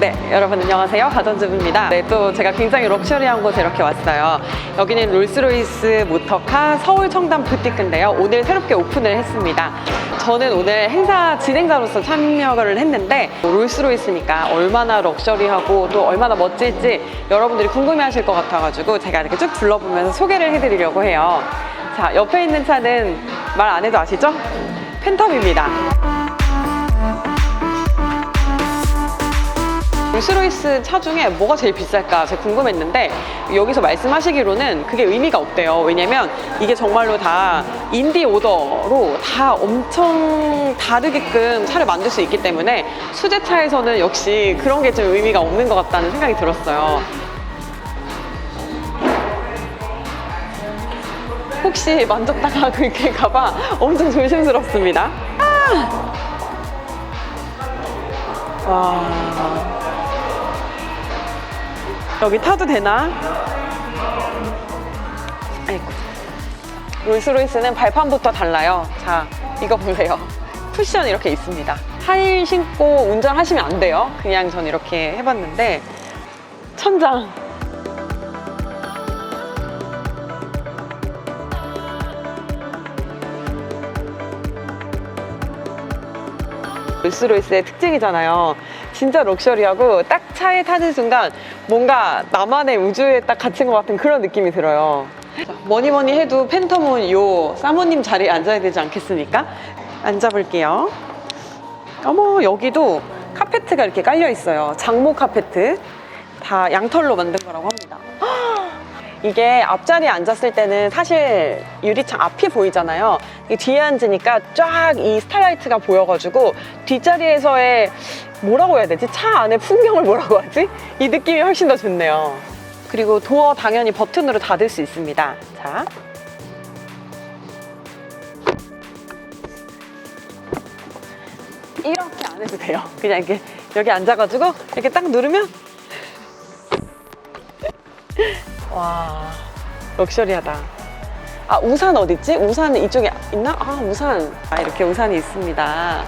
네, 여러분 안녕하세요. 가전주부입니다. 네, 또 제가 굉장히 럭셔리한 곳에 이렇게 왔어요. 여기는 롤스로이스 모터카 서울 청담 부티크인데요. 오늘 새롭게 오픈을 했습니다. 저는 오늘 행사 진행자로서 참여를 했는데 롤스로이스니까 얼마나 럭셔리하고 또 얼마나 멋질지 여러분들이 궁금해하실 것 같아가지고 제가 이렇게 쭉 둘러보면서 소개를 해드리려고 해요. 자, 옆에 있는 차는 말 안 해도 아시죠? 팬텀입니다. 롤스로이스 차 중에 뭐가 제일 비쌀까 제가 궁금했는데 여기서 말씀하시기로는 그게 의미가 없대요. 왜냐면 이게 정말로 다 인디 오더로 다 엄청 다르게끔 차를 만들 수 있기 때문에 수제차에서는 역시 그런 게 좀 의미가 없는 것 같다는 생각이 들었어요. 혹시 만졌다가 가봐 엄청 조심스럽습니다. 아! 와. 여기 타도 되나? 아이고. 롤스로이스는 발판부터 달라요. 자, 이거 보세요. 쿠션 이렇게 있습니다. 하일 신고 운전하시면 안 돼요. 그냥 전 이렇게 해봤는데 천장. 롤스로이스의 특징이잖아요. 진짜 럭셔리하고 딱 차에 타는 순간 뭔가 나만의 우주에 딱 갇힌 것 같은 그런 느낌이 들어요. 자, 뭐니 뭐니 해도 팬텀은 요 사모님 자리에 앉아야 되지 않겠습니까? 앉아볼게요. 어머 여기도 카페트가 이렇게 깔려 있어요. 장모 카페트 다 양털로 만든 거라고 합니다. 이게 앞자리에 앉았을 때는 사실 유리창 앞이 보이잖아요. 이 뒤에 앉으니까 쫙 이 스타라이트가 보여가지고 뒷자리에서의 뭐라고 해야 되지? 차 안에 풍경을 뭐라고 하지? 이 느낌이 훨씬 더 좋네요. 그리고 도어 당연히 버튼으로 닫을 수 있습니다. 자. 이렇게 안 해도 돼요. 그냥 이렇게 여기 앉아가지고 이렇게 딱 누르면 와 럭셔리하다. 아 우산 어디 있지? 우산 이쪽에 있나? 아 우산. 아 이렇게 우산이 있습니다.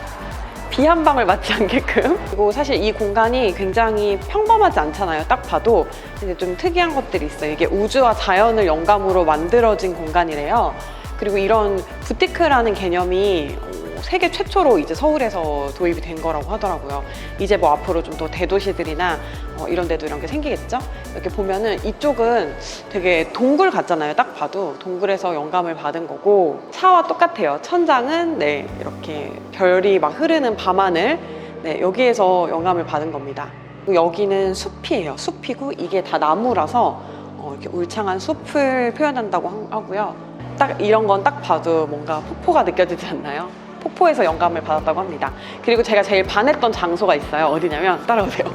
비 한 방울 맞지 않게끔. 그리고 사실 이 공간이 굉장히 평범하지 않잖아요. 딱 봐도 근데 좀 특이한 것들이 있어요. 이게 우주와 자연을 영감으로 만들어진 공간이래요. 그리고 이런 부티크라는 개념이 어, 세계 최초로 이제 서울에서 도입이 된 거라고 하더라고요. 이제 뭐 앞으로 좀 더 대도시들이나 어, 이런 데도 이런 게 생기겠죠? 이렇게 보면은 이쪽은 되게 동굴 같잖아요. 딱 봐도 동굴에서 영감을 받은 거고 차와 똑같아요. 천장은 네 이렇게 별이 막 흐르는 밤하늘 네 여기에서 영감을 받은 겁니다. 여기는 숲이에요. 숲이고 이게 다 나무라서 어, 이렇게 울창한 숲을 표현한다고 하- 하고요. 딱 이런 건 딱 봐도 뭔가 폭포가 느껴지지 않나요? 폭포에서 영감을 받았다고 합니다. 그리고 제가 제일 반했던 장소가 있어요. 어디냐면 따라오세요.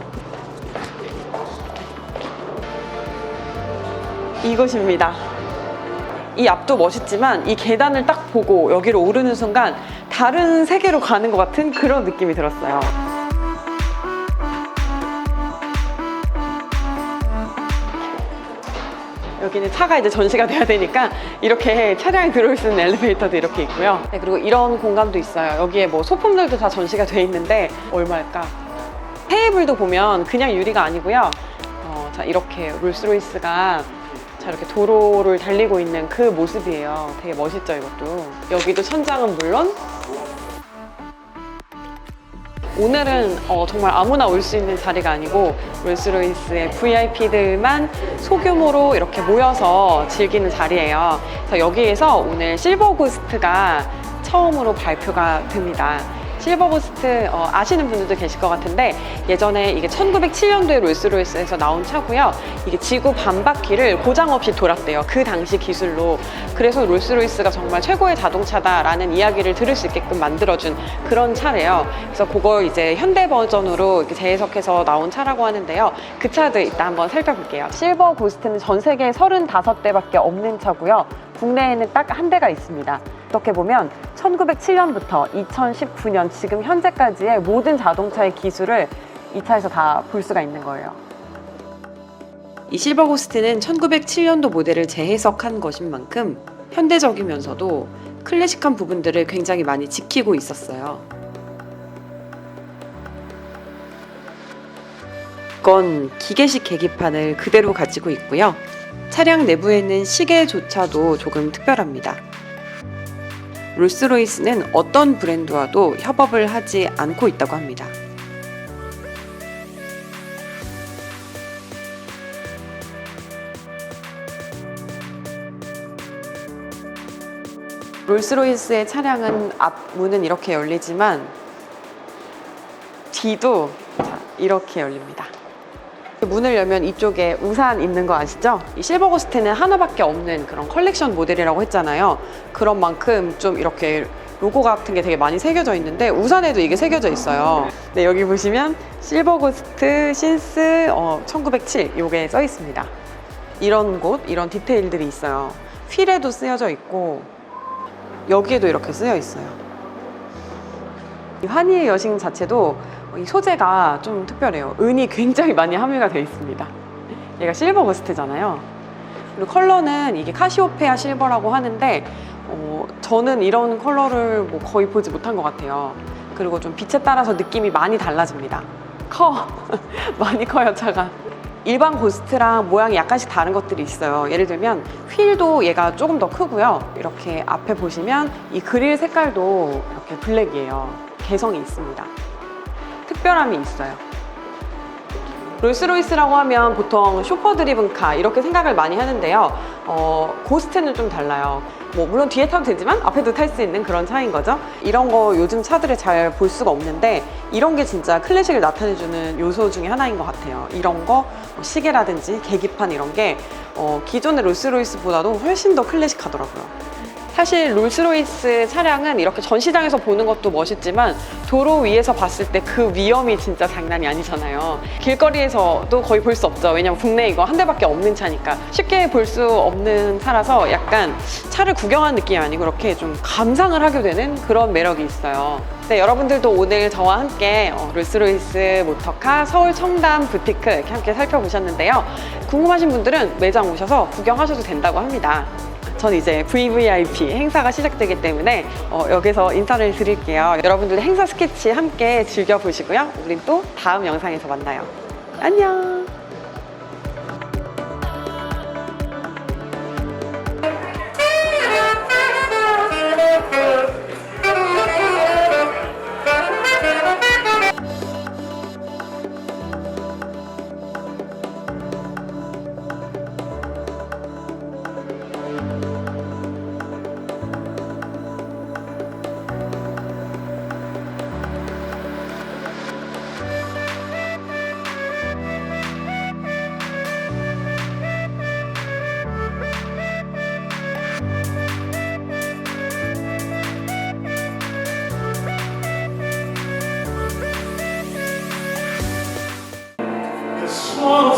이곳입니다. 이 앞도 멋있지만 이 계단을 딱 보고 여기로 오르는 순간 다른 세계로 가는 것 같은 그런 느낌이 들었어요. 여기는 차가 이제 전시가 돼야 되니까 이렇게 차량이 들어올 수 있는 엘리베이터도 이렇게 있고요. 네, 그리고 이런 공간도 있어요. 여기에 뭐 소품들도 다 전시가 돼 있는데 얼마일까? 테이블도 보면 그냥 유리가 아니고요. 어, 자 이렇게 롤스로이스가 자 이렇게 도로를 달리고 있는 그 모습이에요. 되게 멋있죠 이것도. 여기도 천장은 물론 오늘은 어, 정말 아무나 올 수 있는 자리가 아니고 롤스로이스의 VIP들만 소규모로 이렇게 모여서 즐기는 자리예요. 그래서 여기에서 오늘 실버 고스트가 처음으로 발표가 됩니다. 실버고스트 어, 아시는 분들도 계실 것 같은데 예전에 이게 1907년도에 롤스로이스에서 나온 차고요. 이게 지구 반바퀴를 고장 없이 돌았대요. 그 당시 기술로. 그래서 롤스로이스가 정말 최고의 자동차다라는 이야기를 들을 수 있게끔 만들어준 그런 차래요. 그래서 그걸 이제 현대 버전으로 이렇게 재해석해서 나온 차라고 하는데요. 그 차도 이따 한번 살펴볼게요. 실버 고스트는 전 세계에 35대밖에 없는 차고요. 국내에는 딱 한 대가 있습니다. 어떻게 보면 1907년부터 2019년 지금 현재까지의 모든 자동차의 기술을 이 차에서 다 볼 수가 있는 거예요. 이 실버고스트는 1907년도 모델을 재해석한 것인 만큼 현대적이면서도 클래식한 부분들을 굉장히 많이 지키고 있었어요. 기권 기계식 계기판을 그대로 가지고 있고요. 차량 내부에는 시계조차도 조금 특별합니다. 롤스로이스는 어떤 브랜드와도 협업을 하지 않고 있다고 합니다. 롤스로이스의 차량은 앞문은 이렇게 열리지만 뒤도 자, 이렇게 열립니다. 문을 열면 이쪽에 우산 있는 거 아시죠? 이 실버 고스트는 하나밖에 없는 그런 컬렉션 모델이라고 했잖아요. 그런 만큼 좀 이렇게 로고 같은 게 되게 많이 새겨져 있는데 우산에도 이게 새겨져 있어요. 네, 여기 보시면 실버 고스트 신스 어, 1907 요게 써 있습니다. 이런 곳, 이런 디테일들이 있어요. 휠에도 쓰여져 있고 여기에도 이렇게 쓰여 있어요. 이 환희의 여신 자체도 이 소재가 좀 특별해요. 은이 굉장히 많이 함유가 되어 있습니다. 얘가 실버 버스트잖아요. 그리고 컬러는 이게 카시오페아 실버라고 하는데 어, 저는 이런 컬러를 뭐 거의 보지 못한 것 같아요. 그리고 좀 빛에 따라서 느낌이 많이 달라집니다. 커 많이 커요 차가. 일반 고스트랑 모양이 약간씩 다른 것들이 있어요. 예를 들면 휠도 얘가 조금 더 크고요. 이렇게 앞에 보시면 이 그릴 색깔도 이렇게 블랙이에요. 개성이 있습니다. 특별함이 있어요. 롤스로이스라고 하면 보통 쇼퍼 드리븐 카 이렇게 생각을 많이 하는데요. 어, 고스트는 좀 달라요. 뭐 물론 뒤에 타도 되지만 앞에도 탈 수 있는 그런 차인 거죠. 이런 거 요즘 차들에 잘 볼 수가 없는데 이런 게 진짜 클래식을 나타내주는 요소 중에 하나인 것 같아요. 이런 거뭐 시계라든지 계기판 이런 게 어, 기존의 롤스로이스보다도 훨씬 더 클래식하더라고요. 사실 롤스로이스 차량은 이렇게 전시장에서 보는 것도 멋있지만 도로 위에서 봤을 때 그 위험이 진짜 장난이 아니잖아요. 길거리에서도 거의 볼 수 없죠. 왜냐면 국내 이거 한 대밖에 없는 차니까 쉽게 볼 수 없는 차라서 약간 차를 구경하는 느낌이 아니고 이렇게 좀 감상을 하게 되는 그런 매력이 있어요. 네, 여러분들도 오늘 저와 함께 어, 롤스로이스 모터카 서울 청담 부티크 이렇게 함께 살펴보셨는데요. 궁금하신 분들은 매장 오셔서 구경하셔도 된다고 합니다. 전 이제 VVIP 행사가 시작되기 때문에 어, 여기서 인사를 드릴게요. 여러분들 행사 스케치 함께 즐겨보시고요. 우린 또 다음 영상에서 만나요. 안녕! all